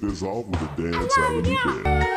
kick this off with a dance out of the bed.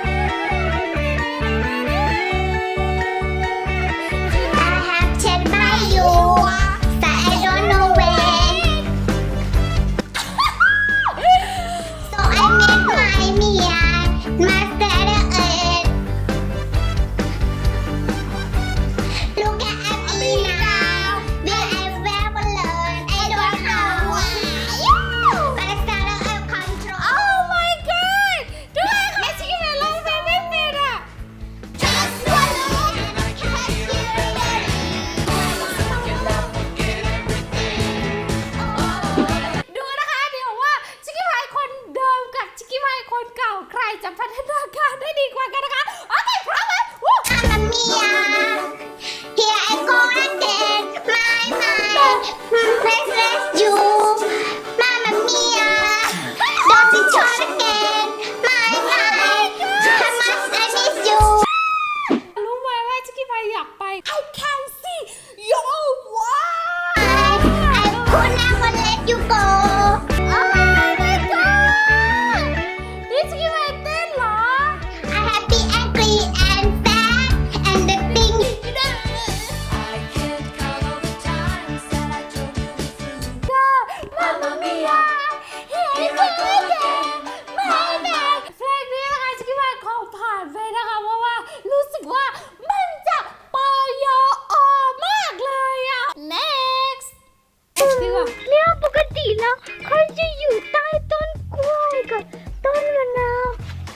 เขาจะอยู่ใต้ต้นกล้วยกับต้นมะนาว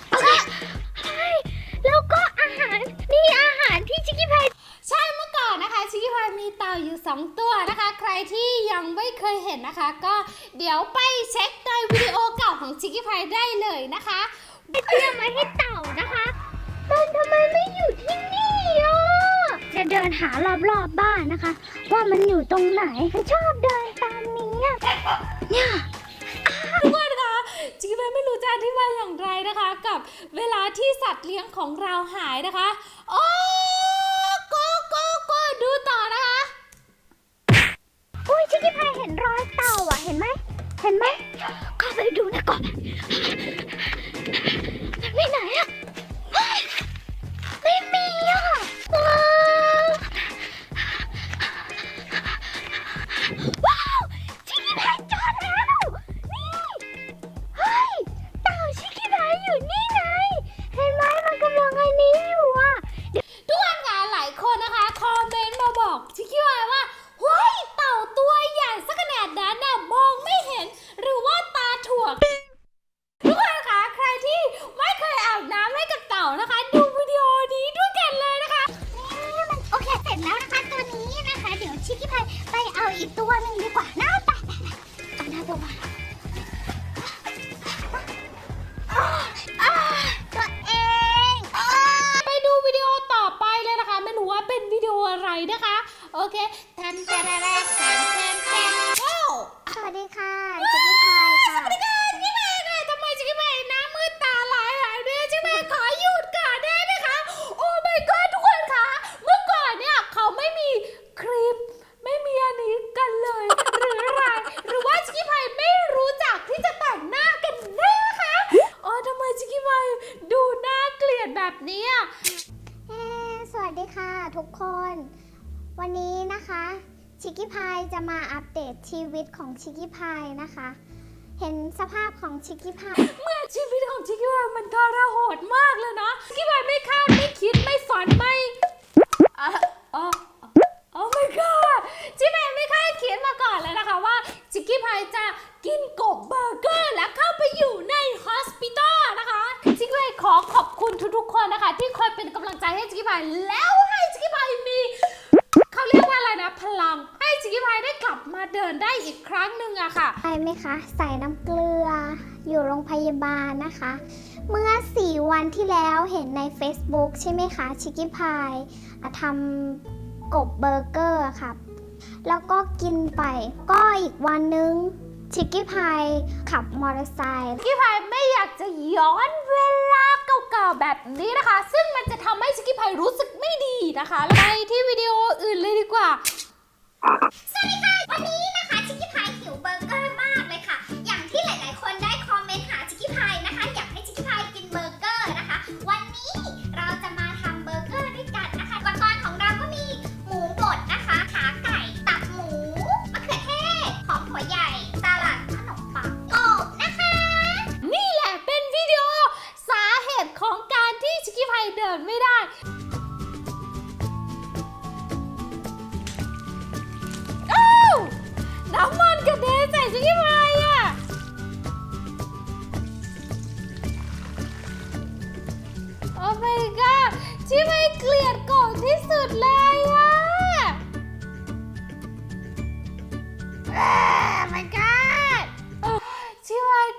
โอเคใช่แล้วก็อาหารนี่อาหารที่ชิคกี้พายใช่เมื่อก่อนนะคะชิคกี้พายมีเต่าอยู่ 2 ตัวนะคะ ใครที่ยังไม่เคยเห็นนะคะ ก็เดี๋ยวไปเช็คในวิดีโอเก่าของชิคกี้พายได้เลยนะคะเตรียมมาให้เต่านะคะมันทำไมไม่อยู่ที่นี่อะจะเดินหารอบๆบบ้านนะคะ ว่ามันอยู่ตรงไหนมันชอบเดินตามนี้อะ เนี่ยทุกคนคะจิกกี้แพไม่รู้จะอธิบายอย่างไรนะคะ กับเวลาที่สัตว์เลี้ยงของเราหายนะคะโอ้โกโกโกดูต่อนะคะอุ้ยชิคกี้พายเห็นรอยเต่าอะเห็นไหมเห็นไหมเข้าไปดูนะก่อนมันไม่ไหนอะไม่มีอะ ดีค่ะทุกคน วันนี้นะคะ ชิคกี้พายจะมาอัปเดตชีวิตของชิคกี้พายนะคะ เห็นสภาพของชิคกี้พาย เมื่อชีวิตของชิคกี้พายมันทารหดมากเลยนะชิคกี้พายไม่คาดไม่คิดไม่ฝันไม่อะอ๋อโอ้ my god ชิคกี้พายไม่คาดคิดมาก่อนเลยนะคะว่าชิคกี้พายจะกินกบเบอร์เกอร์และเข้าไปอยู่ในฮอสพิทอล เป็นกำลังใจให้ชิคกี้พายแล้วให้ชิคกี้พายมีเขาเรียกว่าอะไรนะ พลังให้ชิคกี้พายได้กลับมาเดินได้อีกครั้งหนึ่งอะค่ะไปไหมคะ ใส่น้ำเกลือ อยู่โรงพยาบาลนะคะ เมื่อ 4 วันที่แล้วเห็นใน Facebook ใช่ไหมคะชิคกี้พายอะทำกบเบอร์เกอร์ค่ะแล้วก็กินไปก็อีกวันนึงชิคกี้พายขับมอเตอร์ไซค์ชิคกี้พายไม่อยากจะย้อนเวลาเก่าๆแบบนี้นะคะ ซึ่งมัน รู้สึกไม่ดีนะคะ ไปที่วิดีโออื่นเลยดีกว่า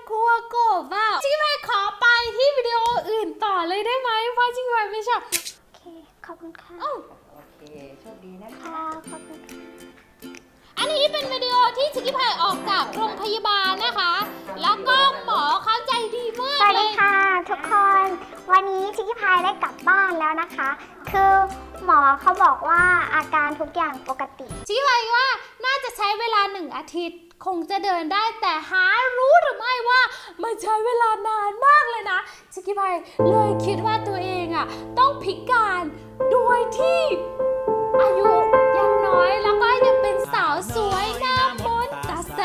กลัวโกบอะชิวายขอไปที่วิดีโออื่นต่อเลยได้ไหมเพราะชิวายไม่ชอบโอเค ขอบคุณค่ะ อ้าวโอเคโชคดีนะคะ ค่ะ ขอบคุณค่ะ อันนี้เป็นวิดีโอที่ชิคกี้พายออกจากโรงพยาบาลนะคะ แล้วก็หมอเขาใจดีมาสกวัสเลดีย ค่ะทุกคน วันนี้ชิคกี้พายได้กลับบ้านแล้วนะคะ คือหมอเขาบอกว่าอาการทุกอย่างปกติ ชี้ไว้ว่าน่าจะใช้เวลาหนึ่งอาทิตย์ คงจะเดินได้แต่หารู้หรือไม่ว่ามันใช้เวลานานมากเลยนะชิคกี้พายเลยคิดว่าตัวเองอะต้องพิการโดยที่อายุยังน้อยแล้วก็ยังเป็นสาวสวยหน้ามนตาใส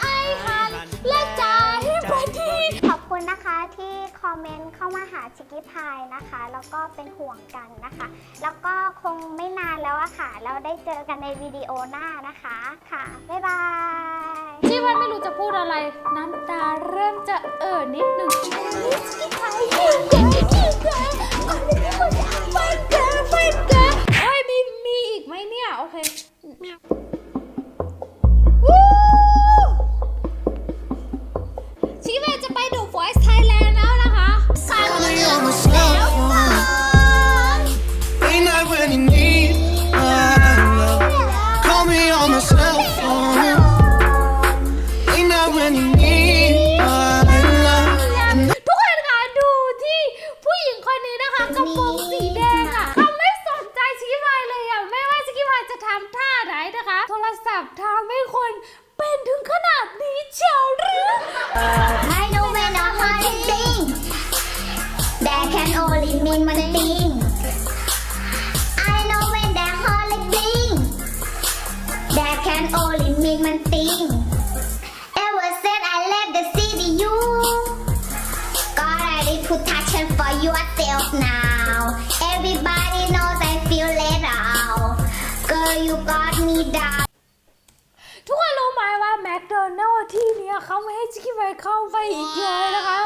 ไอหันและใจบดีขอบคุณนะคะที่คอมเมนต์เข้ามาหาชิคกี้พายนะคะ แล้วก็เป็นห่วงกันนะคะ แล้วก็คงไม่นานแล้วอะค่ะ เราได้เจอกันในวิดีโอหน้านะคะค่ะ พูดอะไรน้ำตาเริ่มจะเอ่อนิดหนึ่งลิสกี้ไทยยิ่งแก่ยิ่งแก่อะไรที่มันฟันแก่ฟันแก่เอ้ยมีมีอีกไหมเนี่ย โอเควู้ชิเวจะไปดู Voice Thailand แล้วนะคะ you got me down ทุกคนรู้ไหมว่าแมคโดนัลล์ที่เนี้ยเขาไม่ให้ชิคกี้พายเข้าไปอีกเลยนะคะ